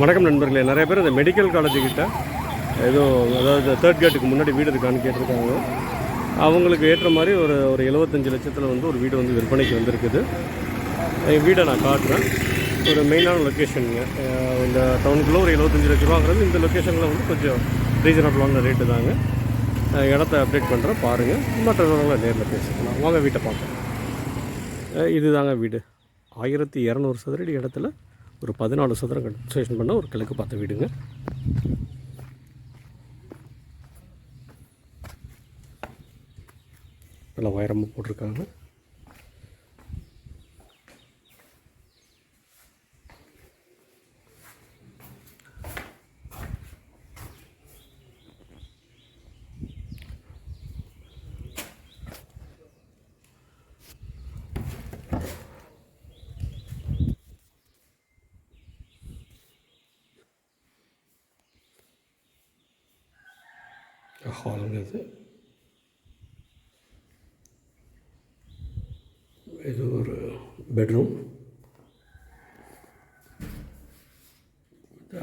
வணக்கம் நண்பர்களே. நிறைய பேர் இந்த மெடிக்கல் காலேஜுக்கிட்ட ஏதோ அதாவது தேர்ட் கேட்டுக்கு முன்னாடி வீடு இருக்கான்னு கேட்டிருக்காங்க. அவங்களுக்கு ஏற்ற மாதிரி ஒரு ஒரு எழுபத்தஞ்சு லட்சத்தில் வந்து ஒரு வீடு வந்து விற்பனைக்கு வந்திருக்குது. என் வீடை நான் காட்டுறேன். ஒரு மெயினான லொக்கேஷனுங்க இந்த டவுனுக்குள்ளே ஒரு எழுபத்தஞ்சு லட்ச ரூபாங்கிறது இந்த லொக்கேஷனில் வந்து கொஞ்சம் ரீசனபிளான ரேட்டு தாங்க. இடத்த அப்டேட் பண்ணுறேன் பாருங்கள் மற்ற நேரில் பேசிக்கலாம். வாங்க வீட்டை பார்க்கலாம். இதுதாங்க வீடு. ஆயிரத்தி இரநூறு சதுரடி இடத்துல ஒரு பதினாலு சதுரம் கன்ஸ்ட்ரக்ஷன் பண்ண ஒரு கிழக்கு பார்த்து வீடுங்க. நல்லா உயரமாக போட்டிருக்காங்க. ஹாலுங்க இது இது ஒரு பெட்ரூம்.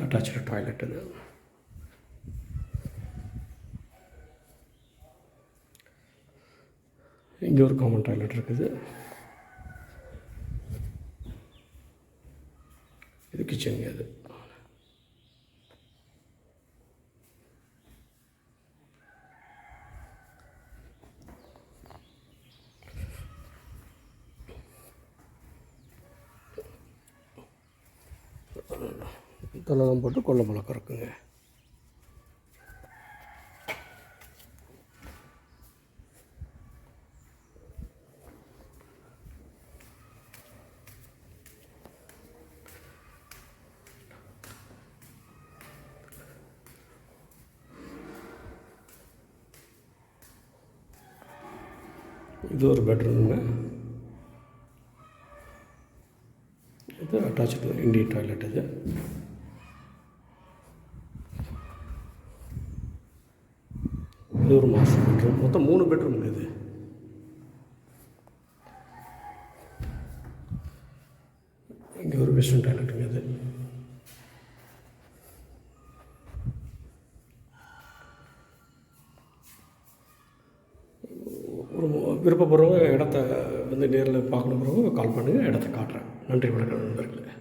அட்டாச்சு டாய்லெட் இது. இங்கே ஒரு காமன் டாய்லெட் இருக்குது. இது கிச்சனுங்க அது தொலைலாம் போட்டு கொல்ல பழக்கம் இருக்குங்க. இது ஒரு பெட்ரூமுங்க. இது அட்டாச்சு இண்டியன் டாய்லெட் இது. இது ஒரு மாஸ்டர் பெட்ரூம். மொத்தம் மூணு பெட்ரூம் இது. இங்கே ஒரு வெஸ்டர்ன் டாய்லெட்டுங்க இது. ஒரு விருப்பப்படுறவங்க இடத்த வந்து நேரில் பார்க்கணுங்கிறவங்க கால் பண்ணுங்கள் இடத்த காட்டுறேன். நன்றி வணக்கம் நண்பர்களே.